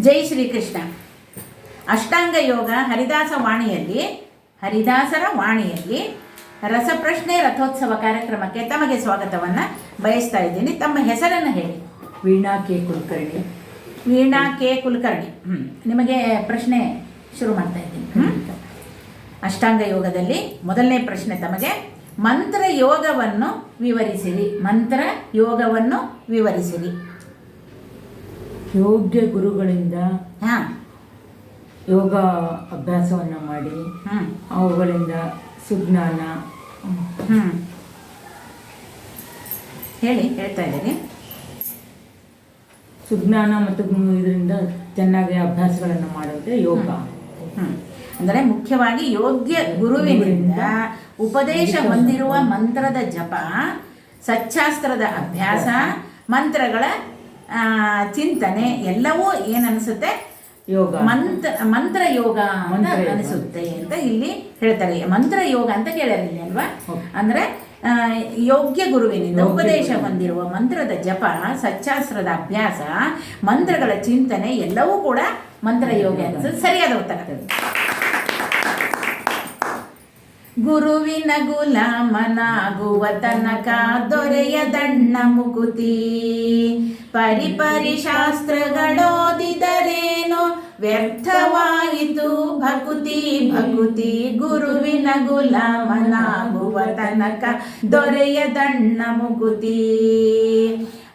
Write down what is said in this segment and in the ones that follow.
ಜೈ ಶ್ರೀಕೃಷ್ಣ. ಅಷ್ಟಾಂಗ ಯೋಗ ಹರಿದಾಸ ವಾಣಿಯಲ್ಲಿ ಹರಿದಾಸರ ವಾಣಿಯಲ್ಲಿ ರಸಪ್ರಶ್ನೆ ರಥೋತ್ಸವ ಕಾರ್ಯಕ್ರಮಕ್ಕೆ ತಮಗೆ ಸ್ವಾಗತವನ್ನು ಬಯಸ್ತಾ ಇದ್ದೀನಿ. ತಮ್ಮ ಹೆಸರನ್ನು ಹೇಳಿ. ವೀಣಾ ಕೆ ಕುಲಕರ್ಣಿ. ವೀಣಾ ಕೆ ಕುಲಕರ್ಣಿ. ನಿಮಗೆ ಪ್ರಶ್ನೆ ಶುರು ಮಾಡ್ತಾ ಇದ್ದೀನಿ? ಅಷ್ಟಾಂಗ ಯೋಗದಲ್ಲಿ ಮೊದಲನೇ ಪ್ರಶ್ನೆ ತಮಗೆ ಮಂತ್ರ ಯೋಗವನ್ನು ವಿವರಿಸಿರಿ. ಮಂತ್ರ ಯೋಗವನ್ನು ವಿವರಿಸಿರಿ. ಯೋಗ್ಯ ಗುರುಗಳಿಂದ ಹಾಂ. ಯೋಗ ಅಭ್ಯಾಸವನ್ನು ಮಾಡಿ ಹ್ಞೂ ಅವುಗಳಿಂದ ಸುಜ್ಞಾನ. ಹ್ಞೂ ಹೇಳಿ ಹೇಳ್ತಾ ಇದ್ದೀನಿ. ಸುಜ್ಞಾನ ಮತ್ತು ಇದರಿಂದ ಚೆನ್ನಾಗಿ ಅಭ್ಯಾಸಗಳನ್ನು ಮಾಡೋದೇ ಯೋಗ. ಅಂದರೆ ಮುಖ್ಯವಾಗಿ ಯೋಗ್ಯ ಗುರುವಿನಿಂದ ಉಪದೇಶ ಹೊಂದಿರುವ ಮಂತ್ರದ ಜಪ ಸಚ್ಚಾಸ್ತ್ರದ ಅಭ್ಯಾಸ. ಮಂತ್ರಗಳ ಚಿಂತನೆ ಎಲ್ಲವೂ ಏನನ್ಸುತ್ತೆ? ಯೋಗ. ಮಂತ್ರ ಮಂತ್ರ ಯೋಗ ಅಂತ ಅನಿಸುತ್ತೆ ಅಂತ ಇಲ್ಲಿ ಹೇಳ್ತಾರೆ. ಮಂತ್ರ ಯೋಗ ಅಂತ ಕೇಳಿರಲಿ ಅಲ್ವಾ. ಅಂದ್ರೆ ಯೋಗ್ಯ ಗುರುವಿನಿಂದ ಉಪದೇಶ. ಹೊಂದಿರುವ ಮಂತ್ರದ ಜಪ ಸಚ್ಚಾಸ್ತ್ರದ ಅಭ್ಯಾಸ ಮಂತ್ರಗಳ ಚಿಂತನೆ ಎಲ್ಲವೂ ಕೂಡ ಮಂತ್ರ ಯೋಗ ಅನ್ಸುತ್ತೆ ಸರಿಯಾದ ಉತ್ತರ. ಗುರುವಿನ ಗುಲಾಮನಾಗುವ ತನಕ ದೊರೆಯದಣ್ಣ ಮುಕುತಿ. ಪರಿಪರಿ ಶಾಸ್ತ್ರಗಳೋದಿದರೇನು ವ್ಯರ್ಥವಾಯಿತು ಭಕುತಿ ಭಕುತಿ. ಗುರುವಿನ ಗುಲಾಮನಾಗುವ ತನಕ ದೊರೆಯದಣ್ಣ ಮುಕುತಿ.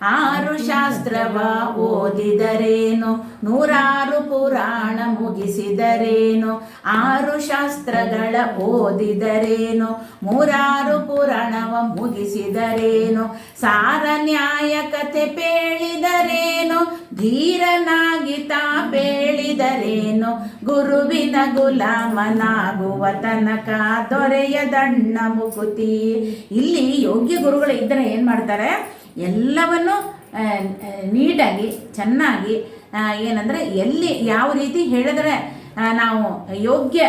ಆರು ಶಾಸ್ತ್ರವ ಓದಿದರೇನು? ನೂರಾರು ಪುರಾಣ ಮುಗಿಸಿದರೇನು? ಆರು ಶಾಸ್ತ್ರಗಳ ಓದಿದರೇನು? ಮೂರಾರು ಪುರಾಣವ ಮುಗಿಸಿದರೇನು? ಸಾರ ನ್ಯಾಯ ಕಥೆ ಪೇಳಿದರೇನು? ಧೀರನಾಗಿ ಪೇಳಿದರೇನು? ಗುರುವಿನ ಗುಲಾಮನಾಗುವ ತನಕ ದೊರೆಯದಣ್ಣ ಮುಕುತಿ. ಇಲ್ಲಿ ಯೋಗ್ಯ ಗುರುಗಳು ಇದ್ದರೆ ಏನು ಮಾಡ್ತಾರೆ? ಎಲ್ಲವನ್ನು ನೀಟಾಗಿ ಚೆನ್ನಾಗಿ ಏನಂದರೆ ಎಲ್ಲಿ ಯಾವ ರೀತಿ ಹೇಳಿದ್ರೆ ನಾವು ಯೋಗ್ಯ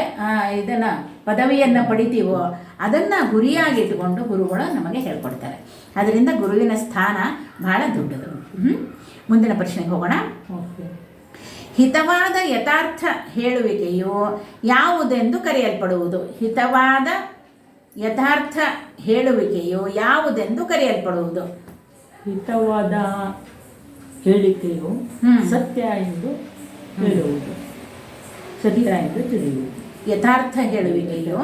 ಇದನ್ನು ಪದವಿಯನ್ನು ಪಡಿತೀವೋ ಅದನ್ನು ಗುರಿಯಾಗಿಟ್ಟುಕೊಂಡು ಗುರುಗಳು ನಮಗೆ ಹೇಳ್ಕೊಡ್ತಾರೆ. ಅದರಿಂದ ಗುರುವಿನ ಸ್ಥಾನ ಬಹಳ ದೊಡ್ಡದು. ಮುಂದಿನ ಪ್ರಶ್ನೆಗೆ ಹೋಗೋಣ. ಹಿತವಾದ ಯಥಾರ್ಥ ಹೇಳುವಿಕೆಯು ಯಾವುದೆಂದು ಕರೆಯಲ್ಪಡುವುದು? ಹಿತವಾದ ಯಥಾರ್ಥ ಹೇಳುವಿಕೆಯು ಯಾವುದೆಂದು ಕರೆಯಲ್ಪಡುವುದು? ಹಿತವಾದ ಹೇಳಿಕೆಯು. ಸತ್ಯ ಎಂದು ಹೇಳುವುದು. ಸತ್ಯ ಎಂದು ತಿಳಿಯುವುದು. ಯಥಾರ್ಥ ಹೇಳುವಿಕೆಯು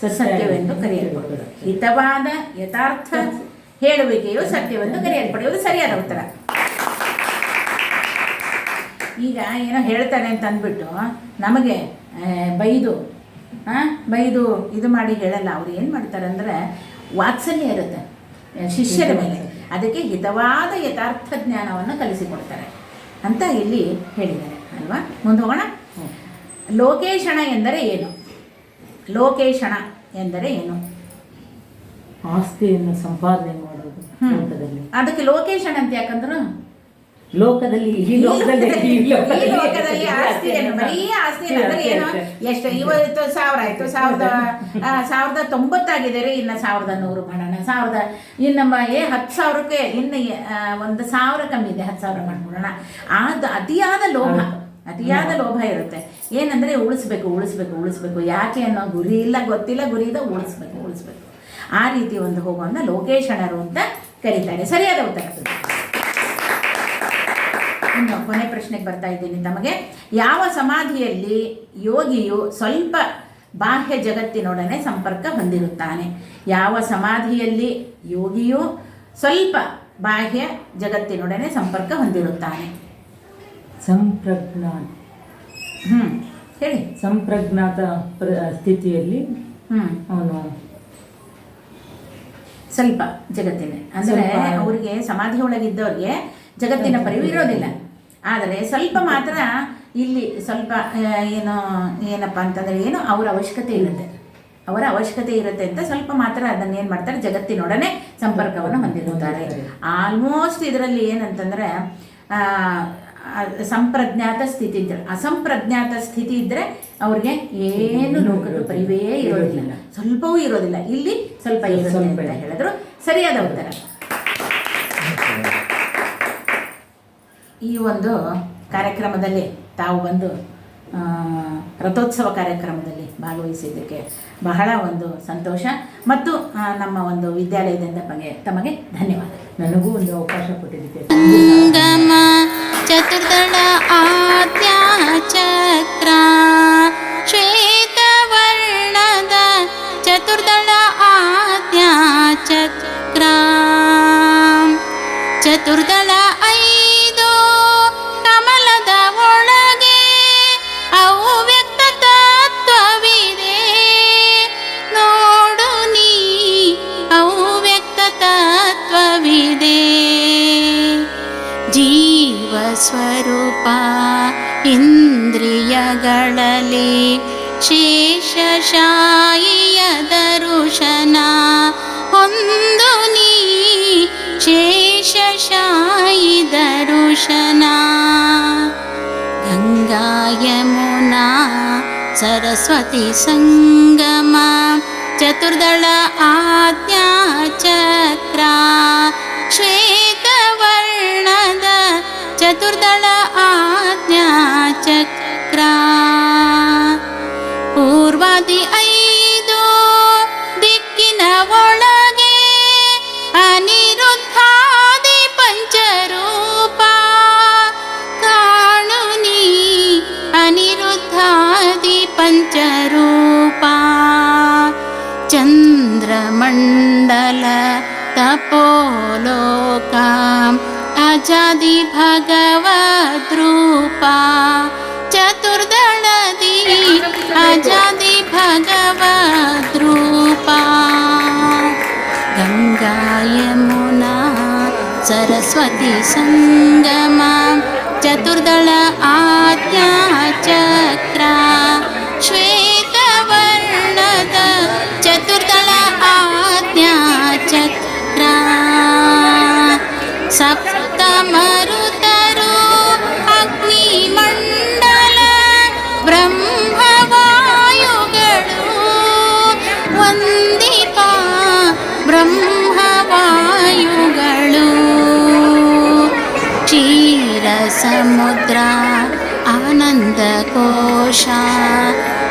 ಸತ್ಯವೆಂದು ಕರೆಯಲ್ಪಡುವುದು. ಹಿತವಾದ ಯಥಾರ್ಥ ಹೇಳುವಿಕೆಯು ಸತ್ಯವೆಂದು ಕರೆಯಲ್ಪಡುವುದು. ಸರಿಯಾದ ಉತ್ತರ. ಈಗ ಏನೋ ಹೇಳ್ತಾನೆ ಅಂತ ಅಂದ್ಬಿಟ್ಟು ನಮಗೆ ಬೈದು ಹಾಂ ಬೈದು ಇದು ಮಾಡಿ ಹೇಳಲ್ಲ. ಅವ್ರು ಏನು ಮಾಡ್ತಾರೆ ಅಂದರೆ ವಾತ್ಸಲ್ಯ ಇರುತ್ತೆ ಶಿಷ್ಯರ ಮೇಲೆ. ಅದಕ್ಕೆ ಹಿತವಾದ ಯಥಾರ್ಥ ಜ್ಞಾನವನ್ನು ಕಲಿಸಿಕೊಡ್ತಾರೆ ಅಂತ ಇಲ್ಲಿ ಹೇಳಿದ್ದಾರೆ ಅಲ್ವಾ? ಮುಂದೆ ಹೋಗೋಣ. ಲೋಕೇಶಣ ಎಂದರೆ ಏನು? ಲೋಕೇಶಣ ಎಂದರೆ ಏನು? ಆಸ್ತಿಯನ್ನು ಸಂಪಾದನೆ ಮಾಡೋದು. ಅದಕ್ಕೆ ಲೋಕೇಶನ್ ಅಂತ ಯಾಕಂದ್ರು? ಲೋಕದಲ್ಲಿ ಈ ಲೋಕದಲ್ಲಿ ಈ ಲೋಕದಲ್ಲಿ ಏನು ಬರೀ ಆಸ್ತಿ ಏನು? ಎಷ್ಟು ಇವತ್ತು ಸಾವಿರ ಆಯ್ತು. ಸಾವಿರದ ಸಾವಿರದ ತೊಂಬತ್ತಾಗಿದೆ ರೀ. ಇನ್ನು ಸಾವಿರದ ನೂರು ಮಾಡೋಣ. ಸಾವಿರದ ಇನ್ನು ಏ ಹತ್ತು ಸಾವಿರಕ್ಕೆ ಇನ್ನು ಒಂದು ಸಾವಿರ ಕಮ್ಮಿ ಇದೆ. ಹತ್ತು ಸಾವಿರ ಮಾಡ್ಬಿಡೋಣ. ಅದು ಅತಿಯಾದ ಲೋಭ. ಅತಿಯಾದ ಲೋಭ ಇರುತ್ತೆ. ಏನಂದ್ರೆ ಉಳಿಸ್ಬೇಕು ಉಳಿಸ್ಬೇಕು ಉಳಿಸ್ಬೇಕು. ಯಾಕೆ ಅನ್ನೋ ಗುರಿ ಇಲ್ಲ ಗೊತ್ತಿಲ್ಲ ಗುರಿ ಇದೆ ಉಳಿಸ್ಬೇಕು ಉಳಿಸ್ಬೇಕು. ಆ ರೀತಿ ಒಂದು ಹೋಗೋನ್ನ ಲೋಕೇಶಣರು ಅಂತ ಕರೀತಾರೆ. ಸರಿಯಾದ ಉತ್ತರ ಇನ್ನು ಕೊನೆ ಪ್ರಶ್ನೆಗೆ ಬರ್ತಾ ಇದ್ದೀನಿ ತಮಗೆ. ಯಾವ ಸಮಾಧಿಯಲ್ಲಿ ಯೋಗಿಯು ಸ್ವಲ್ಪ ಬಾಹ್ಯ ಜಗತ್ತಿನೊಡನೆ ಸಂಪರ್ಕ ಹೊಂದಿರುತ್ತಾನೆ? ಯಾವ ಸಮಾಧಿಯಲ್ಲಿ ಯೋಗಿಯು ಸ್ವಲ್ಪ ಬಾಹ್ಯ ಜಗತ್ತಿನೊಡನೆ ಸಂಪರ್ಕ ಹೊಂದಿರುತ್ತಾನೆ? ಸಂಪ್ರಜ್ಞಾ ಹ್ಮ್ ಹೇಳಿ. ಸಂಪ್ರಜ್ಞಾತ ಪ್ರ- ಸ್ಥಿತಿಯಲ್ಲಿ ಹ್ಮ್. ಅವನು ಸ್ವಲ್ಪ ಜಗತ್ತಿನ. ಅಂದರೆ ಅವರಿಗೆ ಸಮಾಧಿ ಒಳಗಿದ್ದವ್ರಿಗೆ ಜಗತ್ತಿನ ಪರಿವು ಇರೋದಿಲ್ಲ. ಆದರೆ ಸ್ವಲ್ಪ ಮಾತ್ರ ಇಲ್ಲಿ ಸ್ವಲ್ಪ ಏನು ಏನಪ್ಪ ಅಂತಂದರೆ ಏನು ಅವರ ಅವಶ್ಯಕತೆ ಇರುತ್ತೆ. ಅವರ ಅವಶ್ಯಕತೆ ಇರುತ್ತೆ ಅಂತ ಸ್ವಲ್ಪ ಮಾತ್ರ ಅದನ್ನು ಏನು ಮಾಡ್ತಾರೆ ಜಗತ್ತಿನೊಡನೆ ಸಂಪರ್ಕವನ್ನು ಹೊಂದಿರುತ್ತಾರೆ. ಆಲ್ಮೋಸ್ಟ್ ಇದರಲ್ಲಿ ಏನಂತಂದರೆ ಸಂಪ್ರಜ್ಞಾತ ಸ್ಥಿತಿ ಇದ್ದರೆ ಅಸಂಪ್ರಜ್ಞಾತ ಸ್ಥಿತಿ ಇದ್ದರೆ ಅವ್ರಿಗೆ ಏನು ಲೋಕದ ಪರಿವೇ ಇರೋದಿಲ್ಲ. ಸ್ವಲ್ಪವೂ ಇರೋದಿಲ್ಲ. ಇಲ್ಲಿ ಸ್ವಲ್ಪ ಇರೋದಿಲ್ಲ ಅಂತ ಹೇಳಿದ್ರು. ಸರಿಯಾದ ಉತ್ತರ. ಈ ಒಂದು ಕಾರ್ಯಕ್ರಮದಲ್ಲಿ ತಾವು ಬಂದು ರಥೋತ್ಸವ ಕಾರ್ಯಕ್ರಮದಲ್ಲಿ ಭಾಗವಹಿಸಿದ್ದಕ್ಕೆ ಬಹಳ ಒಂದು ಸಂತೋಷ ಮತ್ತು ನಮ್ಮ ಒಂದು ವಿದ್ಯಾಲಯದಿಂದ ಬಗ್ಗೆ ತಮಗೆ ಧನ್ಯವಾದ. ನನಗೂ ಒಂದು ಅವಕಾಶ ಕೊಟ್ಟಿದ್ದಕ್ಕೆ ಚತುರ್ದಳ ಆದ್ಯ ಚಕ್ರ ಶ್ವೇತವರ್ಣದ ಚತುರ್ದಳ ಆದ್ಯ ಚಕ್ರ ಚತುರ್ದಳ ಜೀವ ಸ್ವರೂಪ ಇಂದ್ರಿಯಗಳಲ್ಲಿ ಶೇಷಶಾಯಿಯ ದರುಶನ ಹೊಂದು ನೀ ಶೇಷಶಾಯಿ ದರುಶನ ಗಂಗಾ ಯಮುನಾ ಸರಸ್ವತಿ ಸಂಗಮ ಚತುರ್ದಳ ಆದ್ಯ ಚಕ್ರ ಶ್ವೇತವರ್ಣದ ಚತುರ್ದಳ ಆಜ್ಞ ಚಕ್ರ ಪೂರ್ವಾದಿ ಐದು ದಿಕ್ಕಿನ ಒಳಗೆ ಅನಿರುದ್ಧಾದಿ ಪಂಚರೂಪ ಕಾಣು ನೀ ಅನಿರುದ್ಧಾದಿ ಪಂಚರೂಪ ಚಂದ್ರಮಂಡಲ कृपा चतुर्दळदि अजादि भगवद्रूपा गङ्गा यमुना सरस्वती सङ्गमा चतुर्दला आज्ञा चक्रा। ಬ್ರಹ್ಮವಾಯುಗಳು. ಚೀರ ಸಮುದ್ರ ಆನಂದ ಕೋಶ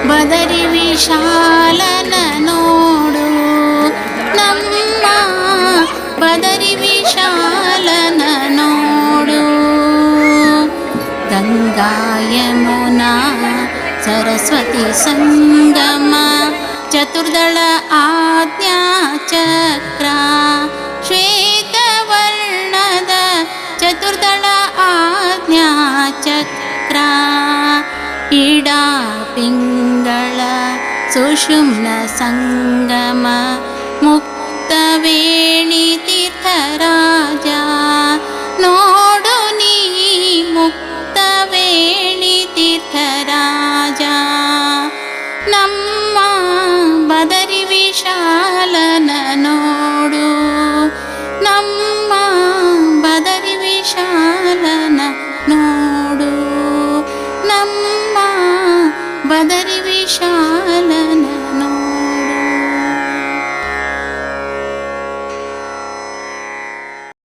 ಬದರಿ ವಿಶಾಲನ पिङ्गळ सुषुम्न सङ्गम सङ्गमा